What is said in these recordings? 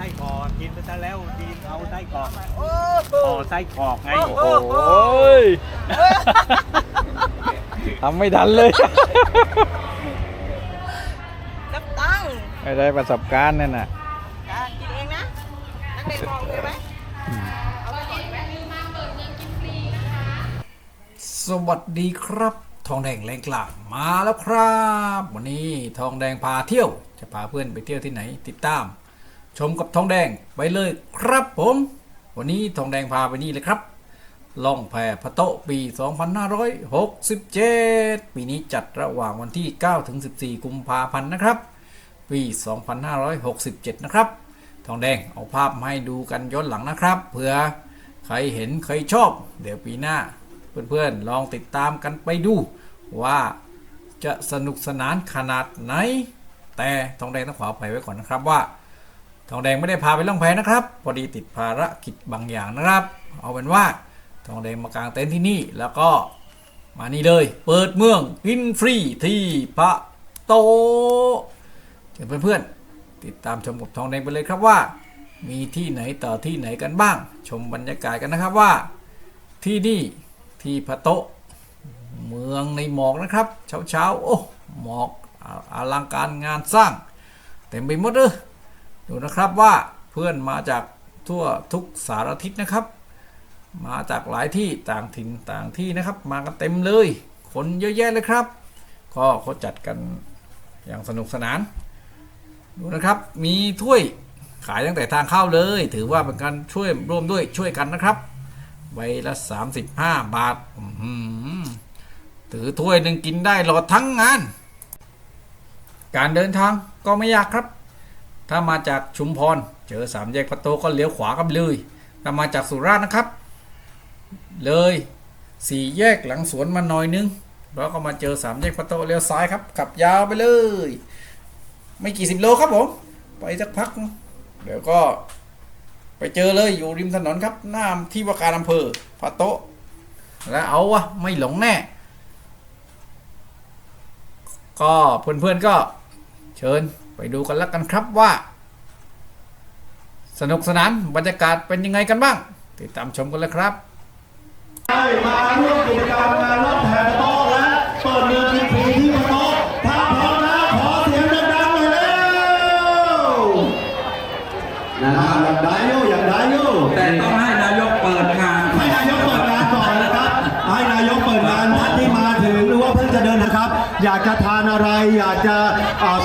ส้กรอกกินไปซะแล้วดีนเอาไส้กรอกโอ้ต่อไส้กรอกไงโอ้โอ้ยทำไม่ทันเลย นับตังค์ไม่ได้ประสบการณ์นั่นน่ะจ้ากินเองนะนักเด็กมองเลยไหมเอาไปก่อนไหม สวัสดีครับ ทองแดงแรงกล้ามาแล้วครับ วันนี้ทองแดงพาเที่ยว จะพาเพื่อนไปเที่ยวที่ไหนติดตาม ชมกับทองแดงไปเลยครับผม วันนี้ทองแดงพาไปนี่เลยครับ ล่องแพพะโตปี 2567 ปีนี้จัดระหว่างวันที่ 9 ถึง 14 กุมภาพันธ์นะครับ ปี 2567 นะครับ ทองแดงเอาภาพมาให้ดูกันย้อนหลังนะครับ เผื่อใครเห็นใครชอบ เดี๋ยวปีหน้า เพื่อนๆลองติดตามกันไปดูว่าจะสนุกสนานขนาดไหน แต่ทองแดงต้องขออภัยไว้ก่อนนะครับว่า ทองแดงไม่ได้พาไปล่องแพนะครับพอดีติดภารกิจบางอย่างนะครับ เอาเป็นว่าทองแดงมากางเต็นท์ที่นี่แล้วก็มานี่เลย เปิดเมืองกินฟรีที่พระโตเชิญเพื่อนๆติดตามชมกับทองแดงไปเลยครับว่า มีที่ไหนต่อที่ไหนกันบ้าง ชมบรรยากาศกันนะครับว่า ที่นี่ที่พระโตเมืองในหมอกนะครับ เช้าเช้าๆโอ้หมอกออลังการงานสร้าง เต็มไปหมดเลย ดูนะครับว่าเพื่อนมาจากทั่วทุกสารทิศนะครับ มาจากหลายที่ต่างถิ่นต่างที่นะครับ มากันเต็มเลย คนเยอะแยะเลยครับ ก็เขาจัดกันอย่างสนุกสนาน ดูนะครับ มีถ้วยขายตั้งแต่ทางเข้าเลย ถือว่าเป็นการช่วยร่วมด้วยช่วยกันนะครับใบละ 35 บาทถือถ้วยหนึ่งกินได้หลอดทั้งงาน การเดินทางก็ไม่ยากครับ ถ้ามาจากชุมพรเจอสามแยกประตูก็เลี้ยวขวากันเลย ถ้ามาจากสุราษฎร์นะครับ เลยสี่แยกหลังสวนมาหน่อยนึงแล้วก็มาเจอสามแยกประตูเลี้ยวซ้ายครับขับยาวไปเลย ไม่กี่สิบโลครับผมไปสักพัก เดี๋ยวก็ไปเจอเลยอยู่ริมถนนครับหน้าที่ว่าการอำเภอพระโตแล้วเอาวะไม่หลงแน่ ก็เพื่อนๆก็เชิญ ไปดูกันแล้วกันครับว่า สนุกสนานบรรยากาศเป็นยังไงกันบ้าง ติดตามชมกันเลยครับได้มาร่วมกิจกรรมงานรถแห่โต๊ะและเปิดเมือนพิธีที่มาโต๊ะถ้าพร้อมแล้วขอเสียงดังๆหน่อยเร็วนะครับ จะทานอะไร อยากจะ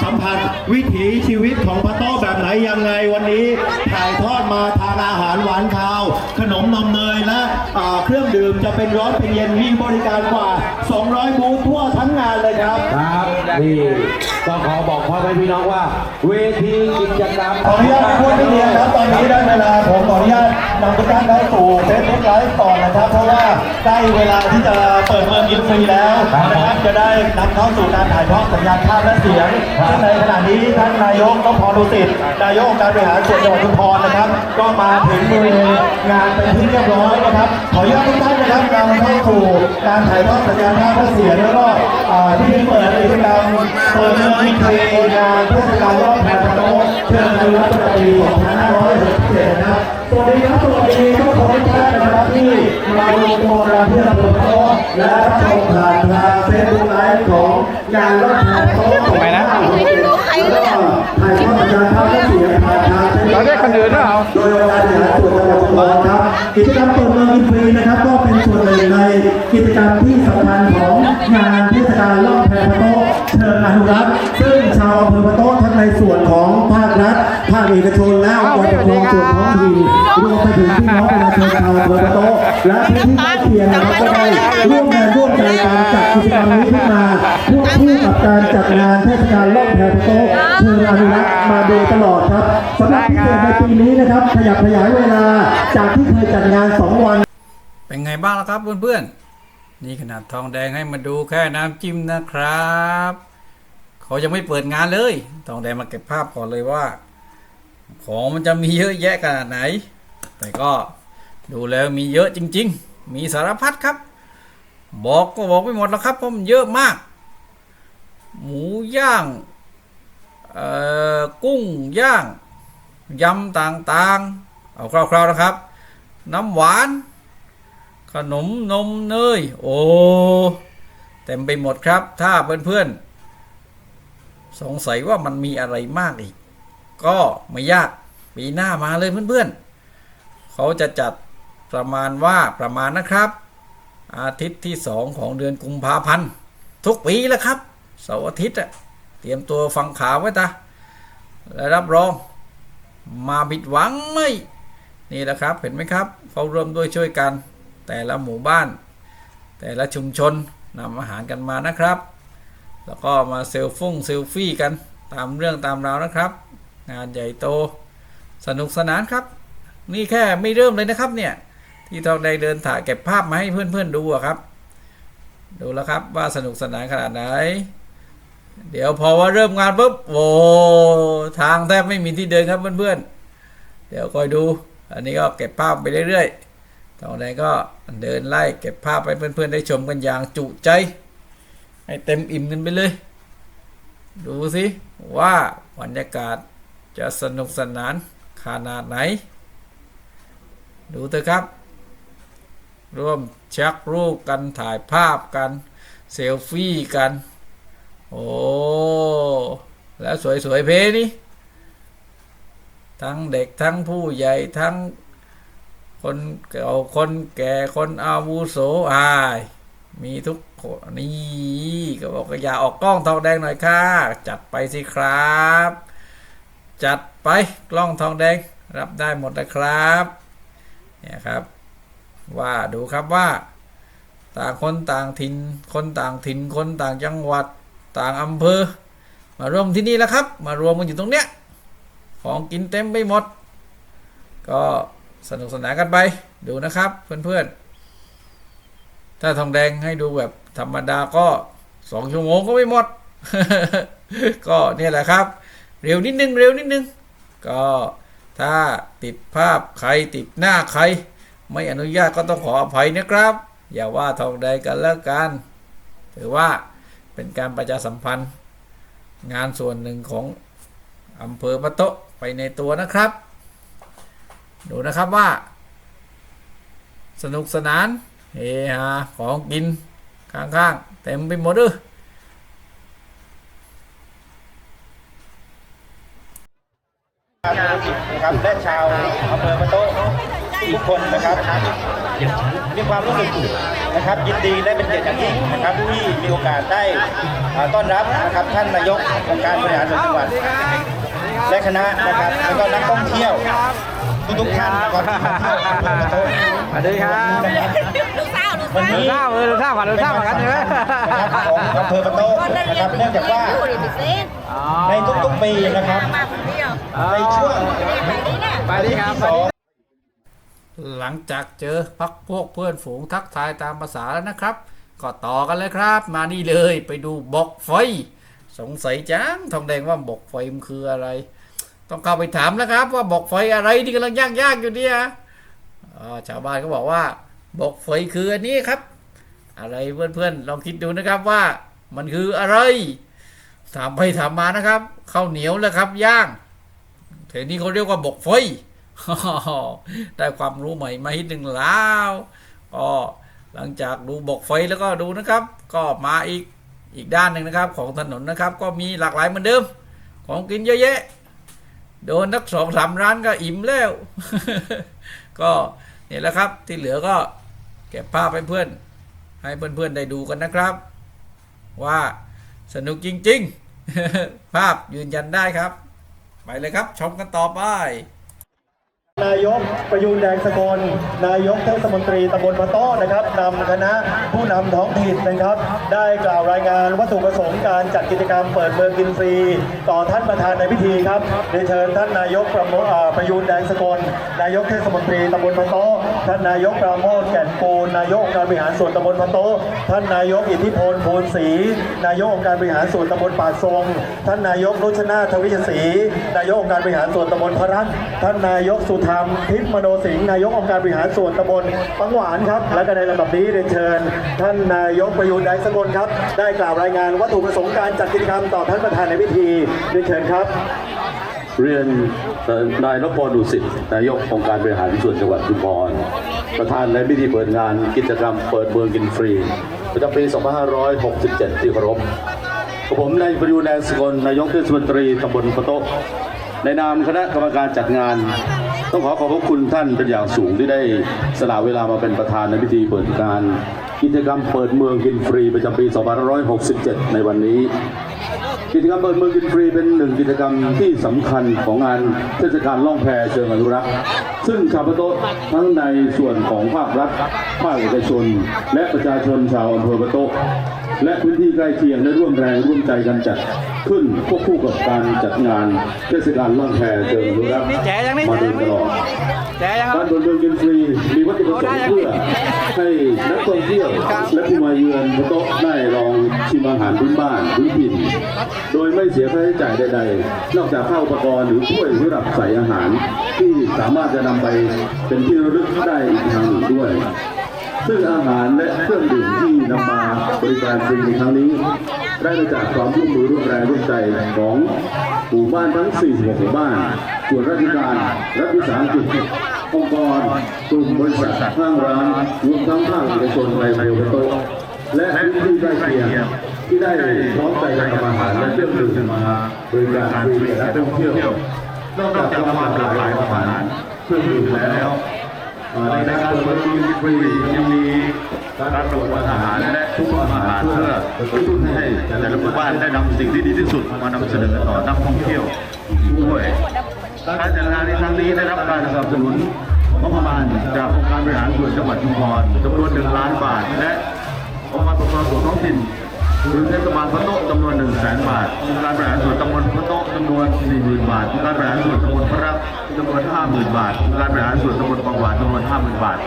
สัมผัสวิถีชีวิตของพระโต้แบบไหนยังไงวันนี้ถ่ายทอดมาทานอาหารหวานคาว ขนมนมเนยและเครื่องดื่มจะเป็นร้อนเป็นเย็นมีบริการกว่า 200 บูธทั่วทั้งงานเลยครับครับ นี่ก็ขอบอกพ่อแม่พี่น้องว่า เวทีกิจกรรมขออนุญาตพูดนิดเดียวครับตอนนี้ได้เวลาผมขออนุญาตนำทุกท่านเข้าสู่เฟซบุ๊กไลฟ์ก่อนนะครับ เพราะว่าใกล้เวลาที่จะเปิดเมืองอินฟรีแล้วนะครับจะได้นำเข้าสู่การถ่ายทอดสัญญาณภาพและเสียงซึ่งในขณะนี้ท่านนายกนพดุสิตนายกองค์การบริหารส่วนจังหวัดชุมพรนะครับ ก็มาถึงบริเวณงานเป็นที่เรียบร้อยนะครับ ขออนุญาตทุกท่านนะครับนำเข้าสู่การถ่ายทอดสัญญาณภาพและเสียงแล้วก็อ่าที่เปิดกิจกรรมเปิดเมืองอินฟรีงานเทศกาลรอบแพรพระโต๊ะเชิญดูรัฐปี2567นะครับสวัสดีครับสวัสดีทุกคนทุกท่านนะครับที่มารวมตัวกันที่อเภอพระโต๊ะและรับชมผ่านทางเฟซบุ๊กไลฟ์ของงานรอบแพรพระโต๊ะทำไมนะแล้วก็ถ่ายทอดสัญญาภาพและเสียงผ่านทางเราได้คนอื่นด้วยเหรอโดยองค์การบริหารส่วนจังหวัดชุมพรครับกิจกรรมเปิดเมืองอินฟรีนะครับก็เป็นส่วนหนึ่งในกิจกรรมที่าวอำเภอพระโต๊ะทั้งในส่วนของภาครัฐ ภาคเอกชนและองค์กรปกครองส่วนท้องถิ่นรวมไปถึงพี่น้องประชาชนชาวอำเภอพระโต๊ะและพื้นที่ใกล้เคียงนะครับก็ได้ร่วมงานร่วมใจการจัดกิจกรรมนี้ขึ้นมาควบคู่กับการจัดงานเทศกาลล่องแพพระโต๊ะเชิงอนุรักษ์มาโดยตลอดครับสำหรับพิเศษในปีนี้นะครับขยับขยายเวลาจากที่เคยจัดงาน 2 วัน เป็นไงบ้างล่ะครับเพื่อนๆนี่ขนาดทองแดงให้มาดูแค่น้ำจิ้มนะครับ เขายังไม่เปิดงานเลยทองแดงมาเก็บภาพก่อนเลยว่า ของมันจะมีเยอะแยะขนาดไหน แต่ก็ดูแล้วมีเยอะจริง ๆ มีสารพัดครับ บอกก็บอกไม่หมดแล้วครับเพราะมันเยอะมาก หมูย่างกุ้งย่างยำต่างๆ เอาคร่าวๆนะครับ น้ำหวาน ขนมนมเนย โอ้ เต็มไปหมดครับ ถ้าเพื่อนๆ สงสัยว่ามันมีอะไรมากอีก ก็ไม่ยากปีหน้ามาเลยเพื่อนๆ เขาจะจัดประมาณว่าประมาณนะครับ อาทิตย์ที่สองของเดือนกุมภาพันธ์ทุกปีแล้วครับเสาร์อาทิตย์อะเตรียมตัวฟังข่าวไว้ตาและรับรอง มาผิดหวังไม่นี่แหละครับเห็นไหมครับเขาร่วมด้วยช่วยกัน แต่ละหมู่บ้าน แต่ละชุมชนนำอาหารกันมานะครับ แล้วก็มาเซลฟุ่งเซลฟี่กันตามเรื่องตามราวนะครับ งานใหญ่โต สนุกสนานครับ นี่แค่ไม่เริ่มเลยนะครับเนี่ย ที่ทองแดงเดินถ่ายเก็บภาพมาให้เพื่อนๆดูอะครับ ดูแล้วครับว่าสนุกสนานขนาดไหน เดี๋ยวพอว่าเริ่มงานปุ๊บโอ้ทางแทบไม่มีที่เดินครับเพื่อนๆ เดี๋ยวคอยดู อันนี้ก็เก็บภาพไปเรื่อยๆทองแดงก็เดินไล่เก็บภาพให้เพื่อนๆได้ชมกันอย่างจุใจ ให้เต็มอิ่มกันไปเลย ดูสิว่าบรรยากาศจะสนุกสนานขนาดไหน ดูเถอะครับ ร่วมชักรูปกันถ่ายภาพกัน เซลฟี่กัน โอ้ แล้วสวยๆเพนี่ ทั้งเด็กทั้งผู้ใหญ่ทั้งคนเก่าคนแก่คนอาวุโสอาย มีทุกคนนี่ก็บอกอย่าออกกล้องทองแดงหน่อยค่ะ จัดไปสิครับ จัดไปกล้องทองแดงรับได้หมดนะครับเนี่ยครับ ว่าดูครับว่า ต่างคนต่างถิ่นคนต่างถิ่นคนต่างจังหวัดต่างอำเภอ มารวมที่นี่แล้วครับ มารวมกันอยู่ตรงเนี้ยของกินเต็มไปหมด ก็สนุกสนานกันไปดูนะครับเพื่อนๆ ถ้าทองแดงให้ดูแบบธรรมดาก็สองชั่วโมงก็ไม่หมด ก็เนี่ยแหละครับ เร็วนิดนึงเร็วนิดนึง ก็ถ้าติดภาพใครติดหน้าใคร ไม่อนุญาตก็ต้องขออภัยนะครับ อย่าว่าทองแดงกันแล้วกันถือว่าเป็นการประชาสัมพันธ์ งานส่วนหนึ่งของอำเภอปะโตะไปในตัวนะครับ ดูนะครับว่า สนุกสนาน เฮฮาของกินข้างๆเต็มไปหมดเลยนะครับและชาวอำเภอปะโต๊ะทุกคนนะครับมีความรู้สึกนะครับยินดีและเป็นเกียรติอย่างยิ่งนะครับที่มีโอกาสได้ต้อนรับนะครับท่านนายกองค์การบริหารส่วนจังหวัดและคณะนะครับแล้วก็นักท่องเที่ยว ทุกๆท่านนะครับที่มาเที่ยวอำเภอปะโต๊ะสวัสดีครับนะครับลูกสาวลูกวันสาวนี้ทราบเออทราบกันทราบกันใช่ไหมนะครับของอำเภอปะโต๊ะนะครับเนื่องจากว่าอยู่ในเส้นในทุกๆปีนะครับมาคนเดียวในช่วงไปนี่น่ะไปดีครับสองหลังจากเจอพักพวกเพื่อนฝูงทักทายตามภาษาแล้วนะครับ ก็ต่อกันเลยครับ มานี่เลยไปดูบอกไฟ สงสัยจังทองแดงว่าบอกไฟมันคืออะไร ต้องเข้าไปถามนะครับ ว่าบอกไฟอะไรที่กำลังย่างๆอยู่เนี่ยชาวบ้านก็บอกว่า บอกไฟคืออันนี้ครับ อะไรเพื่อนๆลองคิดดูนะครับว่ามันคืออะไรถามไปถามมานะครับข้าวเหนียวแล้วครับย่างเทนี้เขาเรียกว่าบกไฟได้ความรู้ใหม่มาอีกหนึ่งแล้วก็หลังจากดูบกไฟแล้วก็ดูนะครับ ก็มาอีกอีกด้านหนึ่งนะครับ ของถนนนะครับ ก็มีหลากหลายเหมือนเดิม ของกินเยอะแยะ โดนทักสองสามร้านก็อิ่มแล้ว ก็เนี่ยแหละครับที่เหลือก็เก็บภาพให้เพื่อน ให้เพื่อนๆได้ดูกันนะครับ ว่าสนุกจริง ๆ ภาพยืนยันได้ครับ ไปเลยครับชมกันต่อไป นายกประยูนแดงสกลนายกเทศมนตรีตำบลมะต้อนะครับนำคณะผู้นำท้องถิ่นนะครับ ได้กล่าวรายงานวัตถุประสงค์การจัดกิจกรรมเปิดเมืองกินฟรี ต่อท่านประธานในพิธีครับเรียนเชิญท่านนายกประประยูนแดงสกลนายกเทศมนตรีตำบลมะต้อท่านนายกปราโมทแก่นปูนนายกการบริหารส่วนตำบลมะโต้ท่านนายกอิทธิพลภูลศรีนายกองค์การบริหารส่วนตำบลป่าทรงท่านนายกนุชนาทวิชศรีนายกองค์การบริหารส่วนตำบลพระรัตน์ท่านนายกสุธรรมทิพย์มโนสิงห์นายกองค์การบริหารส่วนตำบลปังหวานครับ และก็ในลำดับนี้เรียนเชิญ ท่านนายกประยูนแดสกลครับ ได้กล่าวรายงานวัตถุประสงค์การจัดกิจกรรมต่อท่านประธานในพิธีเรียนเชิญครับ เรียนนายนพดุสิตนายกองค์การบริหารส่วนจังหวัดชุมพรประธานในพิธีเปิดงานกิจกรรมเปิดเมืองกินฟรีประจำปี 2567 ที่เคารพกับผมนายประยูรแดงสกลนายกเทศมนตรีตำบลพะโต๊ะในนามคณะกรรมการจัดงาน ต้องขอขอบพระคุณท่านเป็นอย่างสูงที่ได้สละเวลามาเป็นประธานในพิธีเปิดงานกิจกรรมเปิดเมืองกินฟรีประจำปี 2567 ในวันนี้ กิจกรรมเปิดเมืองกินฟรีเป็นหนึ่งกิจกรรมที่สำคัญของงานเทศกาลล่องแพเชิงอนุรักษ์ ซึ่งชาวปะโต๊ะทั้งในส่วนของภาครัฐ ภาคเอกชน และประชาชนชาวอำเภอปะโต๊ะ และพื้นที่ใกล้เคียงได้ร่วมแรงร่วมใจกันจัดขึ้นควบคู่กับการจัดงานเทศกาลล่องแพเชิงอนุรักษ์นี่แจ๋ยังนี่มาโดยตลอดแจ๋ยังคการัรบเปิดเมืองกินฟรีมีวัตถุประสงค์เพื่อให้นักท่องเที่ยวและผู้มาเยือนโต๊ะได้ลองชิมอาหารพื้นบ้านพื้นถิ่นโดยไม่เสียค่าใช้จ่ายใดๆ นอกจากข้าวอุปกรณ์หรือถ้วยสำหรับใส่อาหาร ที่สามารถจะนำไปเป็นที่ระลึกได้อีกทางหนึ่งด้วย ซึ่งอาหารและเครื่องดื่มที่นำมา บริการฟรีในครั้งนี้ ได้มาจากความร่วมมือร่วมแรงร่วมใจของหมู่บ้านทั้ง46หมู่บ้านส่วนราชการรัฐวิสาหกิจองค์กรกลุ่มบริษัทห้างร้านรวมทั้งภาคเอกชนในอำเภอโตและพื้นที่ใกล้เคียงที่ได้พร้อมใจกันทำอาหารและเครื่องดื่มมาบริการฟรีแก่นักท่องเที่ยวนอกจากความหลากหลายของอาหารเครื่องดื่มแล้วในการเปิดฟรียังมี รประกวดอาหารและทุกอาหารเพื่อกระตุ้นให้แต่ละหมู่บ้านได้นำสิ่งที่ดีที่สุดมานำเสนอต่อนักท่องเที่ยวด้วยการจัดงานในครั้งนี้ได้รับการสนับสนุนงบประมาณจากองค์การบริหารส่วนจังหวัดชุมพรจำนวนหนึ่งล้านบาทและองค์การปกครองส่วนท้องถิ่น หรือเทศบาลพระโต๊ะจำนวนหนึ่งแสนบาทองค์การบริหารส่วนตำบลพระโต๊ะจำนวนสี่หมื่นบาทองค์การบริหารส่วนตำบลพระรักจำนวนห้าหมื่นบาทองค์การบริหารส่วนตำบลบางหวานจำนวนห้าหมื่นบาท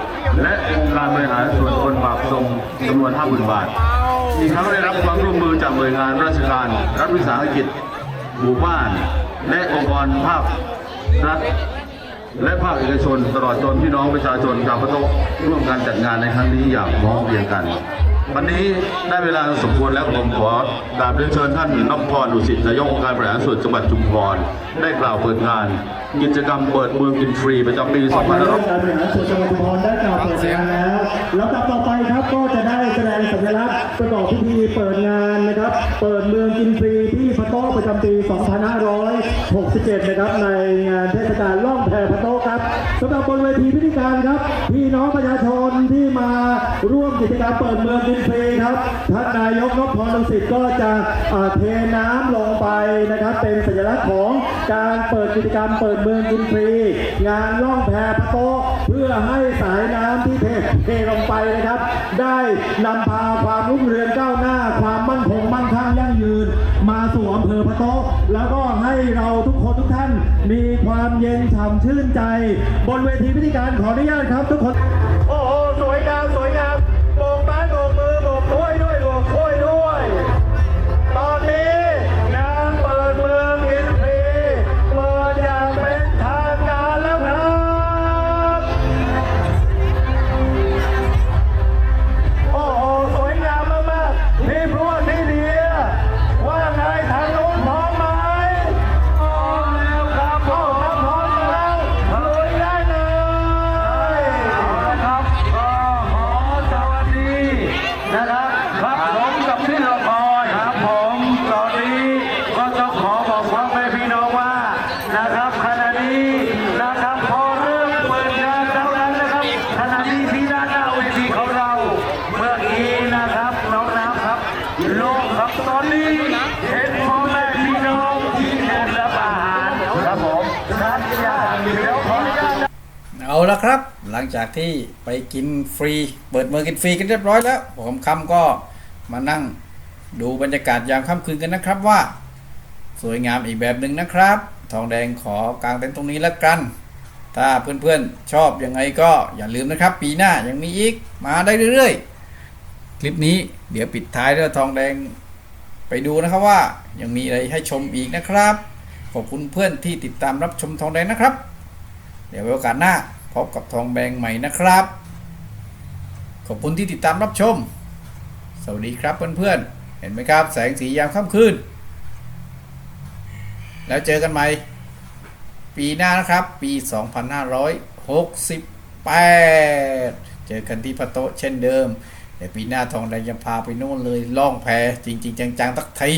และองค์การบริหารส่วนตำบลปากทรงจำนวนห้าหมื่นบาทอีกทั้งได้รับความร่วมมือจากหน่วยงานราชการ รัฐวิสาหกิจหมู่บ้าน และองค์กรภาครัฐและภาคเอกชนตลอดจนพี่น้องประชาชนชาวพระโต๊ะร่วมกันจัดงานในครั้งนี้อย่างพร้อมเพรียงกัน วันนี้ได้เวลาสมควรแล้วผมขอกราบเรียนเชิญท่านนพพรดุสิตนายกองค์การบริหารส่วนจังหวัดชุมพรได้กล่าวเปิดงานกิจกรรมเปิดเมืองกินฟรีประจำปีนายกองค์การบริ2500หารส่วนจังหวัดชุมพรได้กล่าวเปิดงานแล้วลำดับต่อไปครับก็จะได้แสดงสัญลักษณ์ประกอบพิธีเปิดงานนะครับ เปิดเมืองกินฟรีที่พะโต้ประจำปี 2567 นะครับในงานเทศกาลล่องแพพะโต้ครับสำหรับบนเวทีพิธีการครับ พี่น้องประชาชนที่มาร่วมกิจกรรมเปิดเมืองกินฟรีครับท่านนายกนพพรดุสิตก็จะอ่าเทน้ำลงไปนะครับ เป็นสัญลักษณ์ของการเปิดกิจกรรมเปิดเมืองกินฟรีงานล่องแพพะโตเพื่อให้สายน้ำที่เทเทลงไปนะครับ ได้นำพาความรุ่งเรืองก้าวหน้า ความมั่นคงมั่งคั่งยั่งยืน มาสู่อำเภอพะโตแล้วก็ให้เราทุกคนทุกท่าน มีความเย็นฉ่ำชื่นใจ บนเวทีพิธีการขออนุญาตครับ ทุกคน โอ้โหสวยงามสวย ลังจากที่ไปกินฟรี เปิดเมืองกินฟรีกันเรียบร้อยแล้วผมคำก็มานั่งดูบรรยากาศยามค่ำคืนกันนะครับว่า สวยงามอีกแบบหนึ่งนะครับ ทองแดงขอกางเต็นท์ตรงนี้แล้วกัน ถ้าเพื่อนๆชอบยังไงก็อย่าลืมนะครับ ปีหน้ายังมีอีกมาได้เรื่อยๆ คลิปนี้เดี๋ยวปิดท้ายด้วยทองแดงไปดูนะครับว่ายังมีอะไรให้ชมอีกนะครับ ขอบคุณเพื่อนที่ติดตามรับชมทองแดงนะครับ เดี๋ยวไว้โอกาสหน้า พบกับทองแบงใหม่นะครับ ขอบคุณที่ติดตามรับชม สวัสดีครับเพื่อนๆ เห็นไหมครับ แสงสียามค่ำคืน แล้วเจอกันใหม่ ปีหน้านะครับ ปี 2568 เจอกันที่พระโต๊ะเช่นเดิมเดี๋ยวปีหน้าทองแดงจะพาไปโน่นเลยล่องแพจริง ๆ จังๆตักไที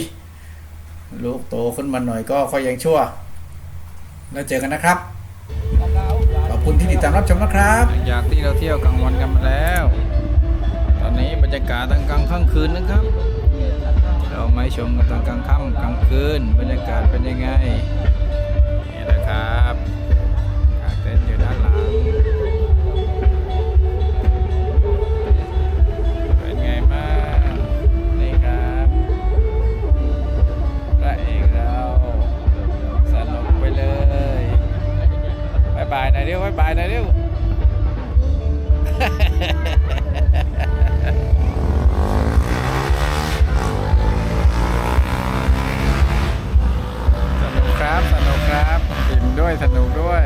ลูกโตขึ้นมาหน่อยก็ค่อยยังชั่ว แล้วเจอกันนะครับ ติดตามรับชมนะครับ อยากที่เราเที่ยวกลางวันกันมาแล้ว ตอนนี้บรรยากาศตอนกลางค่ำคืนนะครับ เรามาชมกันตอนกลางค่ำกลางคืน บรรยากาศเป็นยังไงนี่แหละครับ เร็วบายบายหน่อยเร็วสนุกครับ สนุกครับอิ่มด้วยสนุกด้วย